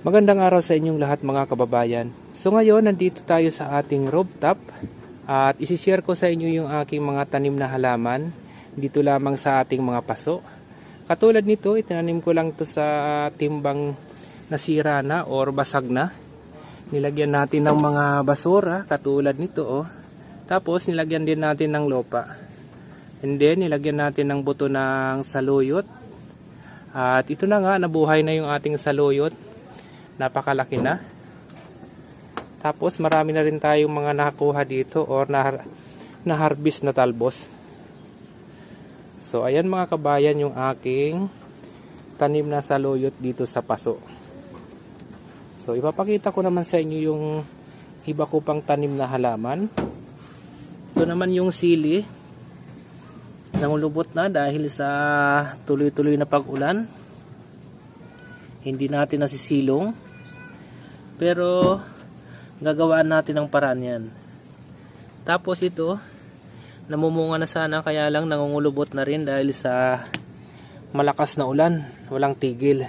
Magandang araw sa inyong lahat mga kababayan. So ngayon, nandito tayo sa ating rooftop at isishare ko sa inyo yung aking mga tanim na halaman dito lamang sa ating mga paso. Katulad nito, itinanim ko lang to sa timbang nasira na or basag na. Nilagyan natin ng mga basura katulad nito oh. Tapos nilagyan din natin ng lupa. And then nilagyan natin ng buto ng saluyot. At ito na nga, nabuhay na yung ating saluyot napakalaki na. Tapos marami na rin tayong mga nakuha dito or na, na harvest na talbos. So ayan mga kabayan yung aking tanim na saluyot dito sa paso. So ipapakita ko naman sa inyo yung iba ko pang tanim na halaman. Ito naman yung sili. Nangulubot na dahil sa tuloy-tuloy na pag-ulan. Hindi natin nasisilong. Pero gagawaan natin ang paraan yan. Tapos ito, namumunga na sana kaya lang nangungulubot na rin dahil sa malakas na ulan. Walang tigil.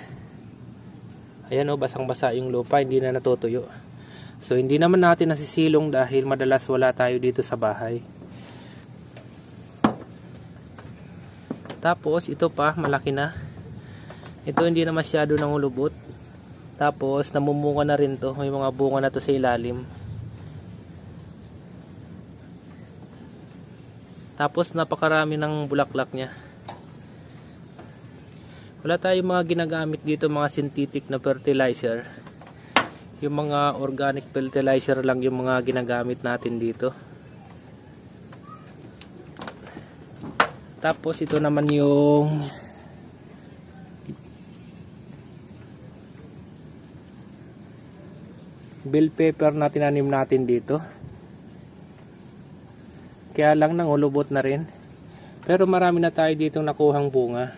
Ayan o, basang-basa yung lupa, hindi na natutuyo. So hindi naman natin nasisilong dahil madalas wala tayo dito sa bahay. Tapos ito pa, malaki na. Ito hindi na masyado nangulubot. Tapos namumunga na rin to. May mga bunga na to sa ilalim. Tapos napakarami ng bulaklak niya. Wala tayong mga ginagamit dito mga synthetic na fertilizer. Yung mga organic fertilizer lang yung mga ginagamit natin dito. Tapos ito naman yung bell pepper na tinanim natin dito. Kaya lang nangulubot na rin. Pero marami na tayo dito nakuhang bunga.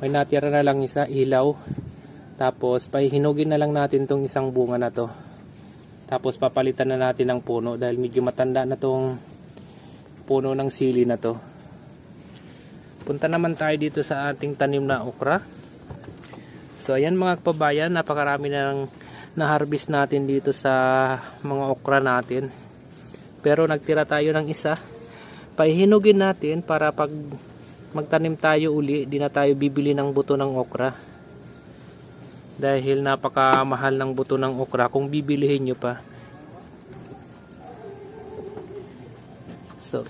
May natira na lang isa, ilaw. Tapos pahihinugin na lang natin tong isang bunga na to. Tapos papalitan na natin ng puno dahil medyo matanda na tong puno ng sili na to. Punta naman tayo dito sa ating tanim na okra. So ayan mga kababayan, napakarami na ng na-harvest natin dito sa mga okra natin. Pero nagtira tayo ng isa. Pahihinugin natin para pag magtanim tayo uli, di na tayo bibili ng buto ng okra. Dahil napakamahal ng buto ng okra kung bibilihin nyo pa. So,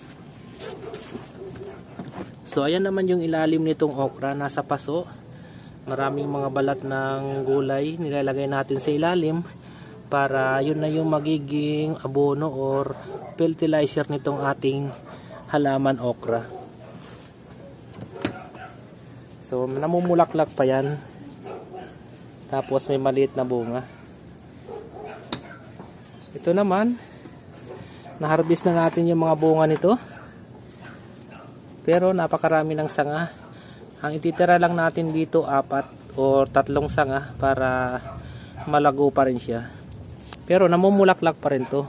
so ayan naman yung ilalim nitong okra, nasa paso maraming mga balat ng gulay nilalagay natin sa ilalim para yun na yung magiging abono or fertilizer nitong ating halaman okra. So namumulaklak pa yan. Tapos may maliit na bunga. Ito naman na-harvest na natin yung mga bunga nito. Pero napakarami ng sanga ang ititira lang natin dito apat o tatlong sanga para malago pa rin siya. Pero namumulaklak pa rin to.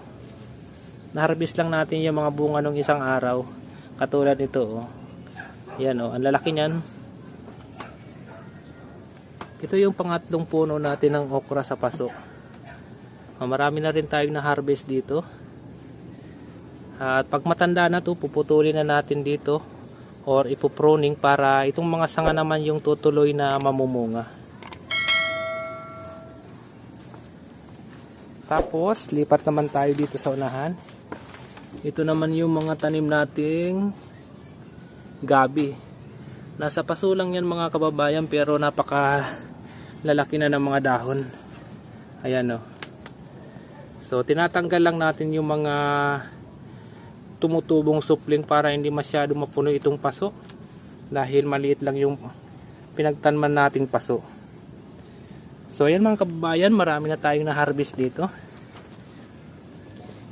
Naharbis lang natin yung mga bunga nung isang araw. Katulad nito oh. Yan oh, ang lalaki niyan. Ito yung pangatlong puno natin ng okra sa paso. Oh, marami na rin tayong na-harvest dito. At pag matanda na to, puputulin na natin dito or ipopruning para itong mga sanga naman yung tutuloy na mamumunga. Tapos, lipat naman tayo dito sa unahan. Ito naman yung mga tanim nating gabi. Nasa paso lang yan mga kababayan pero napaka lalaki na ng mga dahon. Ayan o. So, tinatanggal lang natin yung mga tumutubong supling para hindi masyado mapuno itong paso. Dahil maliit lang yung pinagtanman nating paso. So ayan mga kababayan marami na tayong na harvest dito.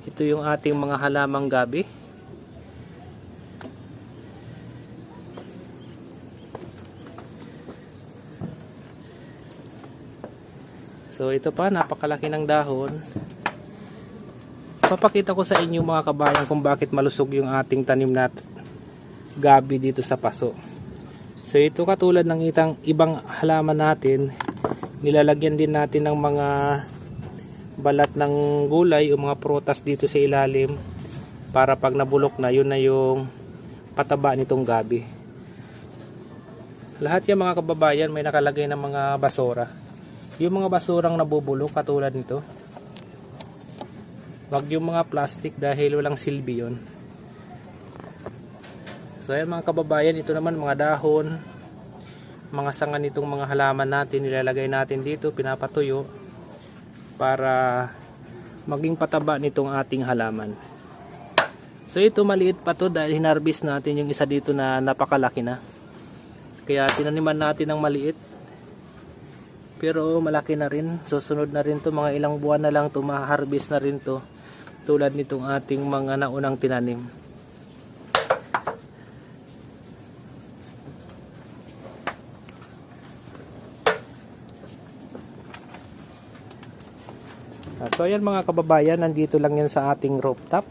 Ito yung ating mga halamang gabi. So ito pa napakalaki ng dahon papakita ko sa inyo mga kabayan kung bakit malusog yung ating tanim na gabi dito sa paso. So ito katulad ng itang ibang halaman natin, Nilalagyan din natin ng mga balat ng gulay o mga prutas dito sa ilalim para pag nabulok na yun na yung pataba nitong gabi. Lahat yung mga kababayan may nakalagay ng mga basura. Yung mga basurang nabubulok katulad nito. Wag yung mga plastic dahil walang silbi yun. So ayan mga kababayan, ito naman mga dahon, mga sanga nitong mga halaman natin, nilalagay natin dito, pinapatuyo para maging pataba nitong ating halaman. So ito maliit pa to dahil hinarbis natin yung isa dito na napakalaki na. Kaya tinaniman natin ng maliit. Pero malaki na rin. Susunod na rin to mga ilang buwan na lang to ma-harvest na rin to. Tulad nitong ating mga naunang tinanim. Ah, So ayan mga kababayan, nandito lang yan sa ating rooftop.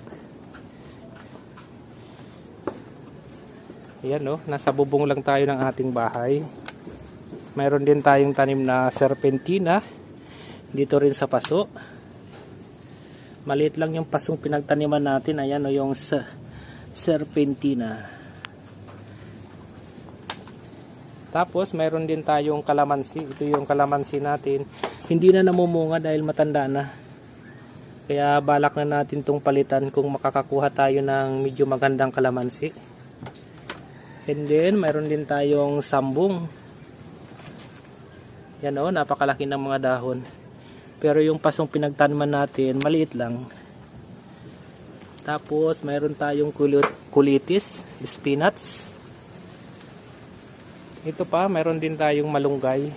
Ayan no, nasa bubong lang tayo ng ating bahay. Mayroon din tayong tanim na serpentina dito rin sa paso. Maliit lang yung pasong pinagtaniman natin. Ayan o yung se- serpentina. Tapos mayroon din tayong kalamansi. Ito yung kalamansi natin. Hindi na namumunga dahil matanda na. Kaya balak na natin tong palitan kung makakakuha tayo ng medyo magandang kalamansi. And then mayroon din tayong sambong. Yan o, napakalaki ng mga dahon. Pero yung pasong pinagtaniman natin, maliit lang. Tapos mayroon tayong kulit, kulitis, spinach. Ito pa, mayroon din tayong malunggay.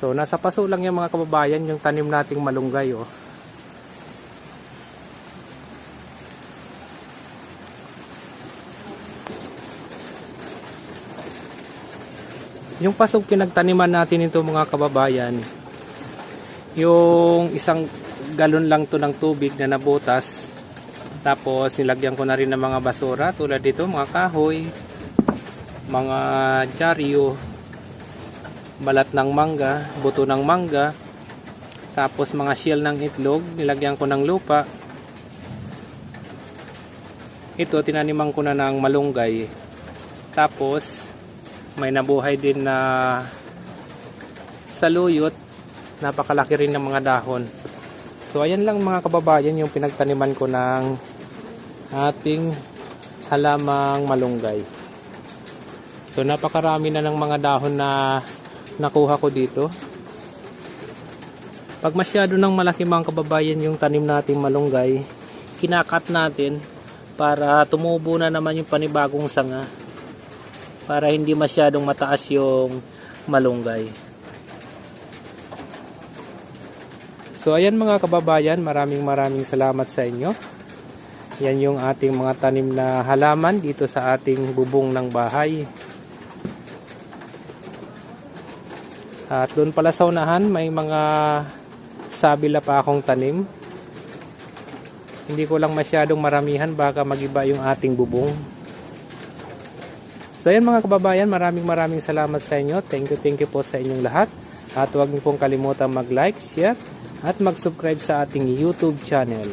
So, nasa paso lang yung mga kababayan yung tanim nating malunggay. Oh. Yung pasok pinagtaniman natin ito mga kababayan, yung isang galon lang to ng tubig na nabutas, tapos nilagyan ko na rin ng mga basura tulad dito mga kahoy, mga dyaryo, balat ng mangga, buto ng mangga, tapos mga shell ng itlog, nilagyan ko ng lupa. Ito, tinaniman ko na ng malunggay. Tapos, may nabuhay din na saluyot. Napakalaki rin ng mga dahon. So, ayan lang mga kababayan yung pinagtaniman ko ng ating halamang malunggay. So, napakarami na ng mga dahon na nakuha ko dito. Pag masyado ng malaki mga kababayan yung tanim nating malunggay, kinakat natin para tumubo na naman yung panibagong sanga para hindi masyadong mataas yung malunggay. So ayan mga kababayan, maraming maraming salamat sa inyo. Yan yung ating mga tanim na halaman dito sa ating bubong ng bahay. At doon pala sa unahan, may mga sabila pa akong tanim. Hindi ko lang masyadong maramihan, baka magiba yung ating bubong. So yan mga kababayan, maraming maraming salamat sa inyo. Thank you, thank you po sa inyong lahat. At huwag niyo pong kalimutan mag-like, share, at mag-subscribe sa ating YouTube channel.